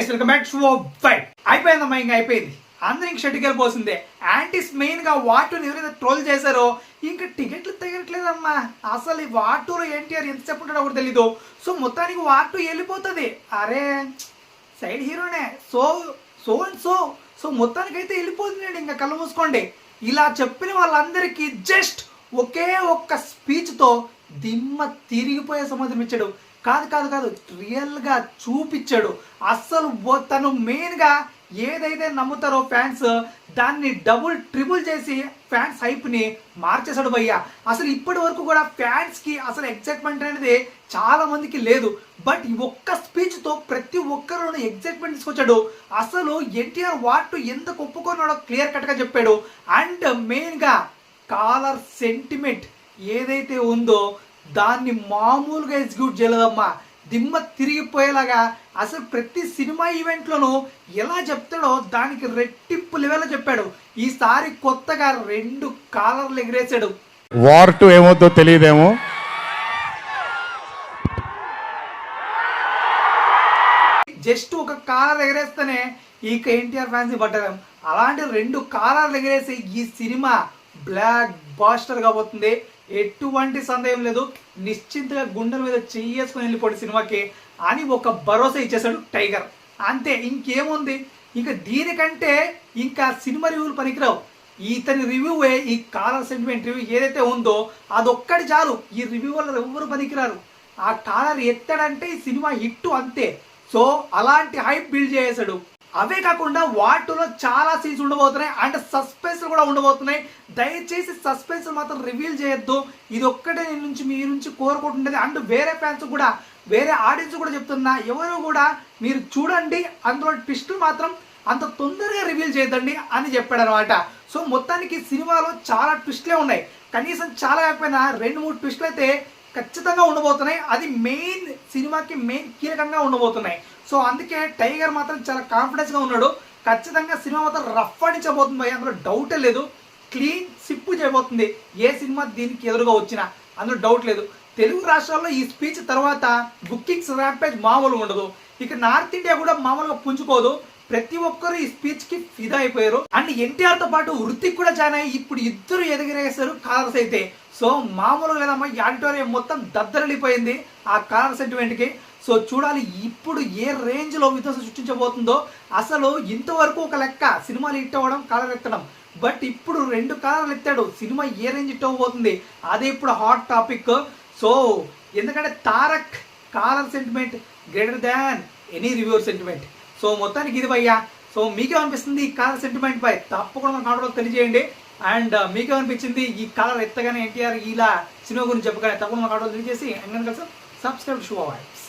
Guys welcome back to fight అయిపోయిందమ్మా ఇంకా అయిపోయింది. అందరూ ఇంక షెడ్కి వెళ్ళిపోతుంది యాంటీస్ మెయిన్గా వాటూని ఎవరైతే ట్రోల్ చేశారో ఇంకా టికెట్లు తెగట్లేదమ్మా అసలు ఈ వాటూలో ఎన్టీఆర్ ఎంత చెప్పుంటాడో కూడా తెలీదు. సో మొత్తానికి వాటూ వెళ్ళిపోతుంది. అరే సైడ్ హీరోనే. So so and so so మొత్తానికైతే వెళ్ళిపోతుందండి ఇంకా కళ్ళు మూసుకోండి. ఇలా చెప్పిన వాళ్ళందరికీ జస్ట్ ఒకే ఒక్క స్పీచ్తో దిమ్మ తిరిగిపోయే సమాధానం ఇచ్చాడు. కాదు కాదు కాదు రియల్గా చూపించాడు అస్సలు తను మెయిన్గా ఏదైతే నమ్ముతారో ఫ్యాన్స్ దాన్ని డబుల్ ట్రిపుల్ చేసి ఫ్యాన్స్ హైప్ని మార్చేశాడు భయ్య. అసలు ఇప్పటి వరకు కూడా ఫ్యాన్స్కి అసలు ఎగ్జైట్మెంట్ అనేది చాలా మందికి లేదు. బట్ ఈ ఒక్క స్పీచ్తో ప్రతి ఒక్కరు ఎగ్జైట్మెంట్ తీసుకొచ్చాడు. అసలు ఎన్టీఆర్ వాట్ ఎందుకు ఒప్పుకున్నాడో క్లియర్ కట్గా చెప్పాడు. అండ్ మెయిన్గా కాలర్ సెంటిమెంట్ ఏదైతే ఉందో దాన్ని మామూలుగా ఎగ్జిక్యూట్ చేయలేదమ్మా. దిమ్మ తిరిగిపోయేలాగా అసలు ప్రతి సినిమా ఈవెంట్లోనూ ఎలా చెప్తాడో దానికి రెట్టింపు లెవెల్లో చెప్పాడు. ఈసారి కొత్తగా రెండు కాలర్లు ఎగిరేశాడు. వార్ టు ఏమవుతో తెలియదేమో. జస్ట్ ఒక కాలర్ ఎగరేస్తేనే ఇక ఎన్టీఆర్ ఫ్యాన్స్ పడ్డారు అలాంటి రెండు కాలర్లు ఎగరేసి ఈ సినిమా బ్లాక్ బాస్టర్ కాబోతుంది. ఎటువంటి సందేహం లేదు. నిశ్చింతగా గుండెల మీద చెయ్యేసుకుని వెళ్ళిపోయి సినిమాకి. అని ఒక భరోసా ఇచ్చేశాడు టైగర్. అంతే ఇంకేముంది? ఇంకా దీనికంటే ఇంకా సినిమా రివ్యూలు పనికిరావు. ఇతని రివ్యూవే ఈ కాలర్ సెంటిమెంట్ రివ్యూ ఏదైతే ఉందో అదొక్కటి చాలు. ఈ రివ్యూ వల్ల ఎవరు పనికిరారు. ఆ కాలర్ ఎత్తాడంటే ఈ సినిమా హిట్ అంతే. సో అలాంటి హైప్ బిల్డ్ చేసాడు అవే కాకుండా వాటిలో చాలా సీన్స్ ఉండబోతున్నాయి. అండ్ సస్పెన్స్ కూడా ఉండబోతున్నాయి. దయచేసి సస్పెన్స్ మాత్రం రివీల్ చేయొద్దు. ఇది ఒక్కటే నేను నుంచి మీ నుంచి కోరుకుంటుండేది అండ్ వేరే ఫ్యాన్స్ కూడా వేరే ఆడియన్స్ కూడా చెప్తున్నా ఎవరు కూడా మీరు చూడండి అందులో ట్విస్ట్ మాత్రం అంత తొందరగా రివీల్ చేయొద్దండి అని చెప్పాడు అనమాట సో మొత్తానికి సినిమాలో చాలా ట్విస్ట్లే ఉన్నాయి. కనీసం చాలా కాకపోయినా రెండు మూడు ట్విస్ట్లు అయితే ఖచ్చితంగా ఉండబోతున్నాయి. అది మెయిన్ సినిమాకి మెయిన్ కీలకంగా ఉండబోతున్నాయి. సో అందుకే టైగర్ మాత్రం చాలా కాన్ఫిడెన్స్గా ఉన్నాడు. ఖచ్చితంగా సినిమా మాత్రం రఫ్ అడించబోతుంది అందులో డౌటే లేదు. క్లీన్ సిప్పు చేయబోతుంది. ఏ సినిమా దీనికి ఎదురుగా వచ్చినా? అందులో డౌట్ లేదు. తెలుగు రాష్ట్రాల్లో ఈ స్పీచ్ తర్వాత బుకింగ్స్ ర్యాంపేజ్ మామూలు ఉండదు. ఇక నార్త్ ఇండియా కూడా మామూలుగా పుంజుకోదు. ప్రతి ఒక్కరు ఈ స్పీచ్కి ఫిదా అయిపోయారు. అండ్ ఎన్టీఆర్తో పాటు వృత్తికి కూడా జాయిన్ అయ్యి ఇప్పుడు ఇద్దరు ఎదిగిరేసారు కాలర్స్ అయితే సో మామూలుగా లేదమ్మా ఈ ఆడిటోరియం మొత్తం దద్దరలిపోయింది ఆ కలర్ సెంటిమెంట్కి. సో చూడాలి ఇప్పుడు ఏ రేంజ్లో విధ్వంసం సృష్టించబోతుందో. అసలు ఇంతవరకు ఒక లెక్క సినిమాలు హిట్ అవ్వడం కాలర్ ఎత్తడం. బట్ ఇప్పుడు రెండు కాలర్లు ఎత్తాడు. సినిమా ఏ రేంజ్ హిట్ పోతుంది? అదే ఇప్పుడు హాట్ టాపిక్ సో ఎందుకంటే Tarak collar sentiment greater than any reviewer sentiment so మొత్తానికి ఇది భయ్యా. సో మీకేమనిపిస్తుంది ఈ కాలర్ సెంటిమెంట్ పై? తప్పకుండా మన కామెంట్లో తెలియజేయండి. అండ్ మీకేమనిపించింది ఈ కాలర్ ఎత్తగానే ఎన్టీఆర్ ఇలా సినిమా గురించి చెప్పగానే తప్పకుండా మన కామెంట్లో తెలియజేసి అంగన్ కలిసి సబ్స్క్రైబ్ షూ వైబ్స్.